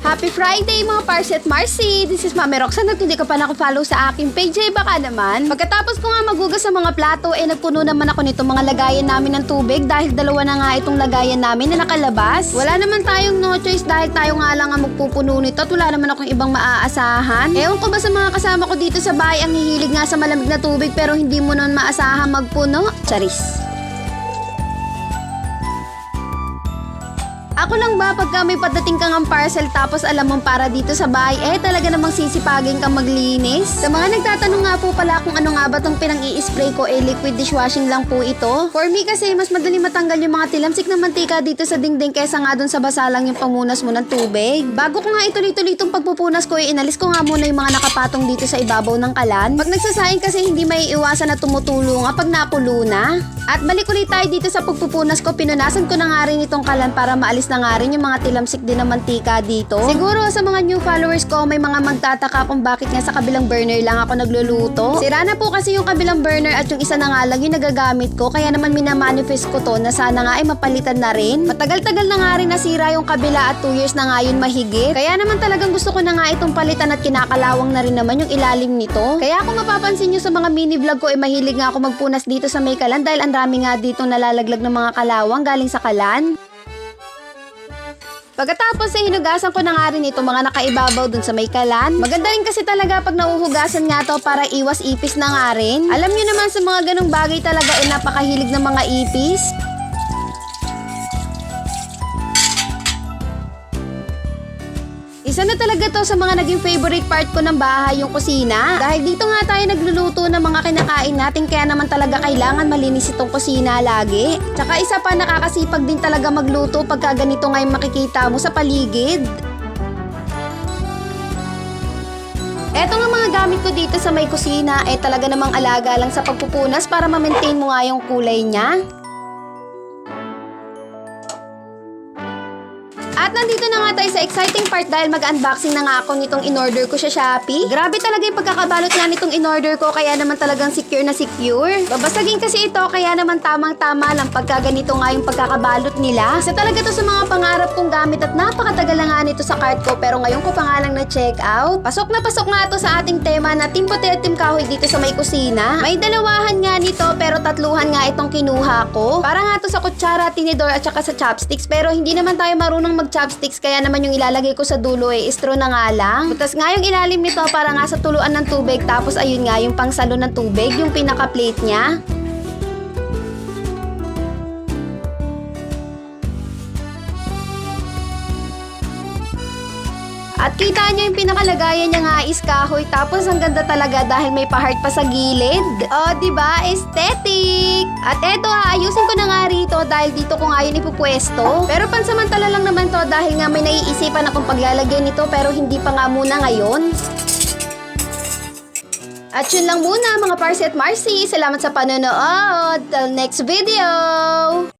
Happy Friday mga Parsi at Marcy! This is Mami Roxanne at hindi ka pa nakapollow sa aking page ay baka naman. Pagkatapos ko nga magugas sa mga plato eh nagpuno naman ako nitong mga lagayan namin ng tubig dahil dalawa na nga itong lagayan namin na nakalabas. Wala naman tayong no choice dahil tayo nga lang ang magpupuno nito at wala naman akong ibang maaasahan. Ewan ko ba sa mga kasama ko dito sa bahay ang hihilig nga sa malamig na tubig pero hindi mo nun maasahan magpuno? Charis. Ako lang ba pagka may padating kang ang parcel tapos alam mong para dito sa bahay, eh talaga namang sisipagin kang maglinis? Sa mga nagtatanong nga po pala kung ano nga ba tong pinang i-spray ko, eh liquid dishwashing lang po ito. For me kasi mas madali matanggal yung mga tilamsik na mantika dito sa dingding kesa nga dun sa basa lang yung pamunas mo ng tubig. Bago ko nga ituloy-tuloy itong pagpupunas ko, eh, inalis ko nga muna yung mga nakapatong dito sa ibabaw ng kalan. Pag nagsasaing kasi hindi may iwasan na tumutulo nga pag nakulo na. At balik ulit tayo dito sa pagpupunas ko, pinunasan ko na nga rin itong kalan para maalis na nga rin yung mga tilamsik din ng mantika dito. Siguro sa mga new followers ko, may mga magtataka kung bakit nga sa kabilang burner lang ako nagluluto. Sira na po kasi yung kabilang burner at yung isa na nga lang yung nagagamit ko, kaya naman minamanifest ko to na sana nga ay mapalitan na rin. Matagal-tagal na nga rin nasira yung kabila at 2 years na nga yun mahigit. Kaya naman talagang gusto ko na nga itong palitan at kinakalawang na rin naman yung ilalim nito. Kaya kung mapapansin nyo sa mga mini vlog ko, eh mahilig nga ako magpunas dito sa may dahil ang dami nga dito nalalaglag ng mga kalawang galing sa kalan. Pagkatapos ay hinugasan ko na nga rin itong mga nakaibabaw dun sa may kalan. Maganda rin kasi talaga pag nauhugasan nga to para iwas ipis na nga rin. Alam nyo naman sa mga ganong bagay talaga ay napakahilig ng mga ipis. Isa na talaga to sa mga naging favorite part ko ng bahay, yung kusina. Dahil dito nga tayo nagluluto ng mga kinakain natin, kaya naman talaga kailangan malinis itong kusina lagi. Tsaka isa pa, nakakasipag din talaga magluto pagka ganito nga yung makikita mo sa paligid. Eto nga mga gamit ko dito sa may kusina, eh talaga namang alaga lang sa pagpupunas para ma-maintain mo nga yung kulay niya. At nandito na nga tayo sa exciting part dahil mag-unboxing na nga ako nitong in-order ko sa Shopee. Grabe talaga yung pagkakabalot nga nitong in-order ko kaya naman talagang secure na secure. Babasagin kasi ito kaya naman tamang-tama lang pagka ganito nga yung pagkakabalot nila. Isa talaga to sa mga pangarap kong gamit at napakatagal na nga nito sa cart ko pero ngayon ko pa nga lang na-check out. Pasok na pasok nga to sa ating tema na Team at Team Kahoy dito sa may kusina. May dalawahan nga nito pero tatluhan nga itong kinuha ko. Para nga sa kutsara, tinidor at saka sa chopsticks pero hindi naman tayo marunong mag-chopsticks kaya naman yung ilalagay ko sa dulo eh straw na nga lang. Butas nga yung ilalim nito para nga sa tuluan ng tubig tapos ayun nga yung pangsalo ng tubig, yung pinaka-plate niya. At kita niyo yung pinakalagayan niya nga is kahoy tapos ang ganda talaga dahil may pa-heart pa sa gilid. Oh, 'di ba? Aesthetic. At eto ha, ayusin ko na nga rito dahil dito ko nga yun ipupwesto. Pero pansamantala lang naman to dahil nga may naiisipan akong paglalagay nito pero hindi pa nga muna ngayon. At yun lang muna mga Parsi at Marcy. Salamat sa panonood. Till next video!